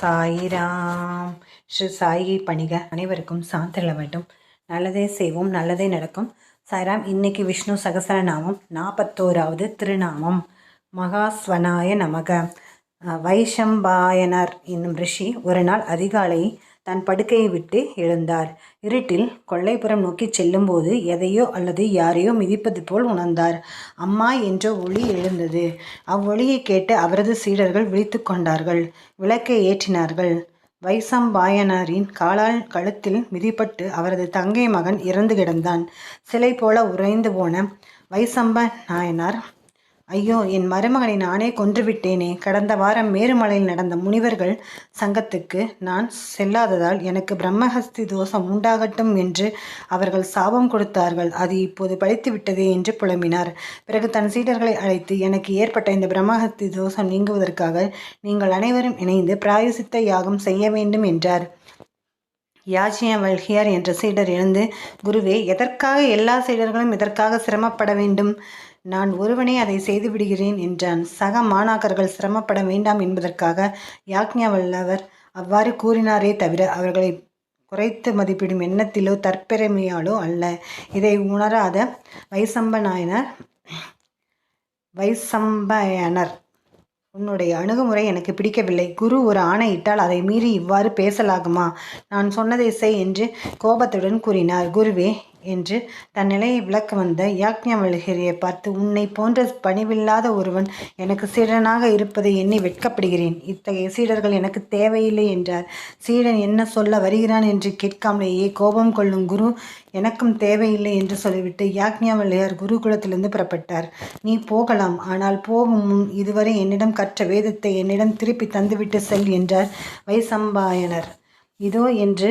சாயிராம். ஸ்ரீ சாயி பணிக. அனைவருக்கும் சாந்திரல வேண்டும். நல்லதே செய்வோம் நல்லதே நடக்கும். சாய்ராம் இன்னைக்கு விஷ்ணு சகசரநாமம் நாற்பத்தோராவது திருநாமம். மகாஸ்வனாய நமக. வைஷம்பாயனர் என்னும் ரிஷி ஒரு நாள் அதிகாலை தன் படுக்கையை விட்டு எழுந்தார். இருட்டில் கொல்லைப்புறம் நோக்கி செல்லும்போது எதையோ அல்லது யாரையோ மிதிப்பது போல் உணர்ந்தார். அம்மா என்ற ஒளி எழுந்தது. அவ்வொளியை கேட்டு அவரது சீடர்கள் விழித்து கொண்டார்கள். விளக்கை ஏற்றினார்கள். வைசம்பாயனாரின் காலால் கழுத்தில் மிதிப்பட்டு அவரது தங்கை மகன் இறந்து கிடந்தான். சிலை போல உறைந்து போன வைசம்ப நாயனார் ஐயோ என் மருமகனை நானே கொன்றுவிட்டேனே. கடந்த வாரம் மேருமலையில் நடந்த முனிவர்கள் சங்கத்துக்கு நான் செல்லாததால் எனக்கு பிரம்மஹஸ்தி தோஷம் உண்டாகட்டும் என்று அவர்கள் சாபம் கொடுத்தார்கள். அது இப்போது பழித்து விட்டதே என்று புலம்பினார். பிறகு தன் சீடர்களை அழைத்து எனக்கு ஏற்பட்ட இந்த பிரம்மஹஸ்தி தோஷம் நீங்குவதற்காக நீங்கள் அனைவரும் இணைந்து பிராயசித்த யாகம் செய்ய வேண்டும் என்றார். யாஜ்ய வல்கியார் என்ற சீடர் எழுந்து குருவே எதற்காக எல்லா சீடர்களும் இதற்காக சிரமப்பட வேண்டும்? நான் ஒருவனே அதை செய்து விடுகிறேன் என்றான். சக மாணாக்கர்கள் சிரமப்பட வேண்டாம் என்பதற்காக யாக்ஞா வல்லவர் அவ்வாறு கூறினாரே தவிர அவர்களை குறைத்து மதிப்பிடும் எண்ணத்திலோ தற்பெருமையாலோ அல்ல. இதை உணராத வைசம்ப நாயனர் வைசம்பயனர் உன்னுடைய அணுகுமுறை எனக்கு பிடிக்கவில்லை. குரு ஒரு ஆணையிட்டால் அதை மீறி இவ்வாறு பேசலாகுமா? நான் சொன்னதை செய் என்று கோபத்துடன் கூறினார். குருவே என்று தன் நிலையை விளக்க வந்த யாக்ஞவல்கிரியை பார்த்து உன்னை போன்ற பணிவில்லாத ஒருவன் எனக்கு சீடனாக இருப்பதை எண்ணி வெட்கப்படுகிறேன். இத்தகைய சீடர்கள் எனக்கு தேவையில்லை என்றார். சீடன் என்ன சொல்ல வருகிறான் என்று கேட்காமலேயே கோபம் கொள்ளும் குரு எனக்கும் தேவையில்லை என்று சொல்லிவிட்டு யாக்ஞாவல்லியார் குருகுலத்திலிருந்து புறப்பட்டார். நீ போகலாம் ஆனால் போகும் முன் இதுவரை என்னிடம் கற்ற வேதத்தை என்னிடம் திருப்பி தந்துவிட்டு செல் என்றார். வைசம்பாயனர் இதோ என்று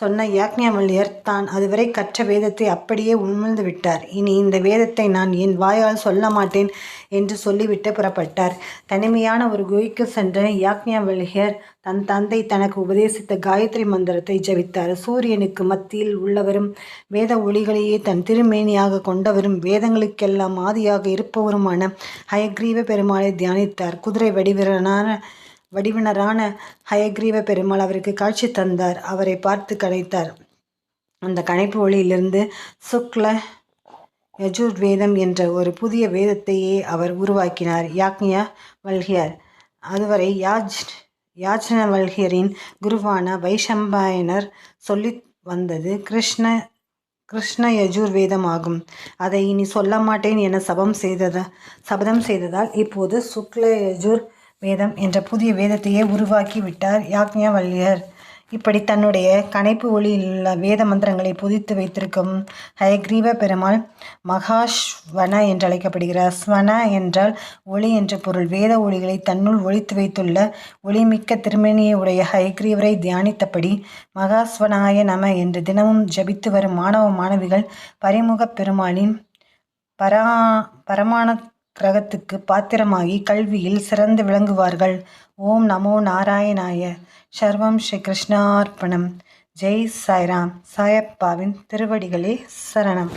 சொன்ன யாக்ஞாவல்லியர் தான் அதுவரை கற்ற வேதத்தை அப்படியே உமிழ்ந்து விட்டார். இனி இந்த வேதத்தை நான் என் வாயால் சொல்ல மாட்டேன் என்று சொல்லிவிட்டு புறப்பட்டார். தனிமையான ஒரு குகைக்கு சென்ற யாக்ஞாவல்லியர் தன் தந்தை தனக்கு உபதேசித்த காயத்ரி மந்திரத்தை ஜபித்தார். சூரியனுக்கு மத்தியில் உள்ளவரும் வேத ஒளிகளையே தன் திருமேனியாக கொண்டவரும் வேதங்களுக்கெல்லாம் ஆதியாக இருப்பவருமான ஹயக்ரீவ பெருமாளை தியானித்தார். குதிரை வடிவிரனான வடிவினரான ஹயக்ரீவ பெருமாள் அவருக்கு காட்சி தந்தார். அவரை பார்த்து கனைத்தார். அந்த கணைப்பு ஒளியிலிருந்து சுக்ல யஜுர்வேதம் என்ற ஒரு புதிய வேதத்தையே அவர் உருவாக்கினார். யாக்ஞா வல்கியார். அதுவரை யாஜ் யாஜ்ன வல்கியரின் குருவான வைஷம்பாயனர் சொல்லி வந்தது கிருஷ்ண கிருஷ்ண யஜுர்வேதம் ஆகும். அதை இனி சொல்ல மாட்டேன் என சபம் செய்தத சபதம் செய்ததால் இப்போது சுக்ல யஜுர் வேதம் என்ற புதிய வேதத்தையே உருவாக்கி விட்டார் யாக்ஞவல்யர் இப்படி தன்னுடைய கணைப்பு ஒளியிலுள்ள வேத மந்திரங்களை புதித்து வைத்திருக்கும் ஹயக்ரீவ பெருமாள் மகாஸ்வன என்று அழைக்கப்படுகிறார் ஸ்வன என்றால் ஒளி என்ற பொருள். வேத ஒளிகளை தன்னுள் ஒழித்து வைத்துள்ள ஒளிமிக்க திருமணியை உடைய ஹயக்ரீவரை தியானித்தபடி மகாஸ்வனாய நம என்று தினமும் ஜபித்து வரும் மாணவ மாணவிகள் பரிமுக பெருமாளின் பரா பரமான கிரகத்துக்கு பாத்திரமாகி கல்வியில் சிறந்து விளங்குவார்கள். ஓம் நமோ நாராயணாய. சர்வம் ஸ்ரீ கிருஷ்ணார்ப்பணம் ஜெய் சாய்ராம். சாயப்பாவின் திருவடிகளே சரணம்.